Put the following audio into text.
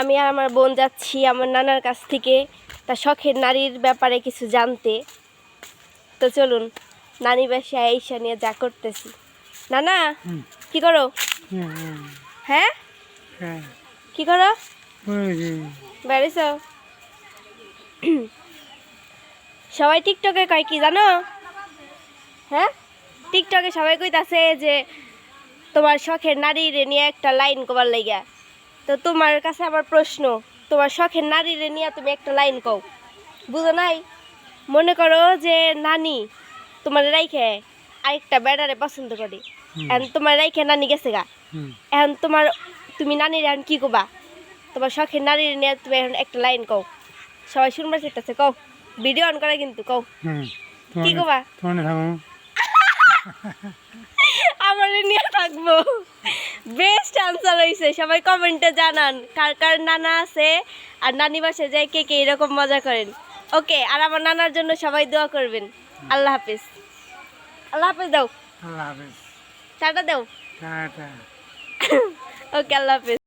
আমি আর আমার বোন যাচ্ছি আমার নানার কাছ থেকে তার শখের নারীর ব্যাপারে কিছু জানতে। তো চলুন নানি বাসায় ঈশা নিয়ে যা করতেছি। নানা কি করো? হ্যাঁ, হ্যাঁ, কি করো। বেড়েছ সবাই টিকটকে কয় কি জানো? হ্যাঁ? টিকটকে সবাই কইতাছে যে তোমার শখের নারীরে নিয়ে একটা লাইন কবার লাইগা। তো তোমার কাছে আমার প্রশ্ন তোমার শখের নারীরে নিয়ে তুমি একটা লাইন কও। বুঝো নাই? মনে করো যে নানি তোমার রাইখে আরেকটা বেড়ারে পছন্দ করে। এখন তোমার রাইখে নানি গেছে গা। এখন তোমার তুমি নানির এখন কি কবা? তোমার শখের নারীর নিয়ে তুমি এখন একটা লাইন কও। সবাই শুনবার চেষ্টাছে কও। ভিডিও অন করে কিন্তু কও। কি কবা তোমার থাকো আমার নিয়ে থাকব বেস্ট আনসার হয়েছে সবাই কমেন্টে জানান কার কার নানা আছে আর নানি বাসে যায় কে কে এরকম মজা করেন। ওকে আর আমার নানার জন্য সবাই দোয়া করবেন। আল্লাহ হাফিজ। আল্লাহ হাফিজ দাও। আল্লাহ হাফিজ। টাটা দাও। টাটা ওকে আল্লাহ হাফিজ।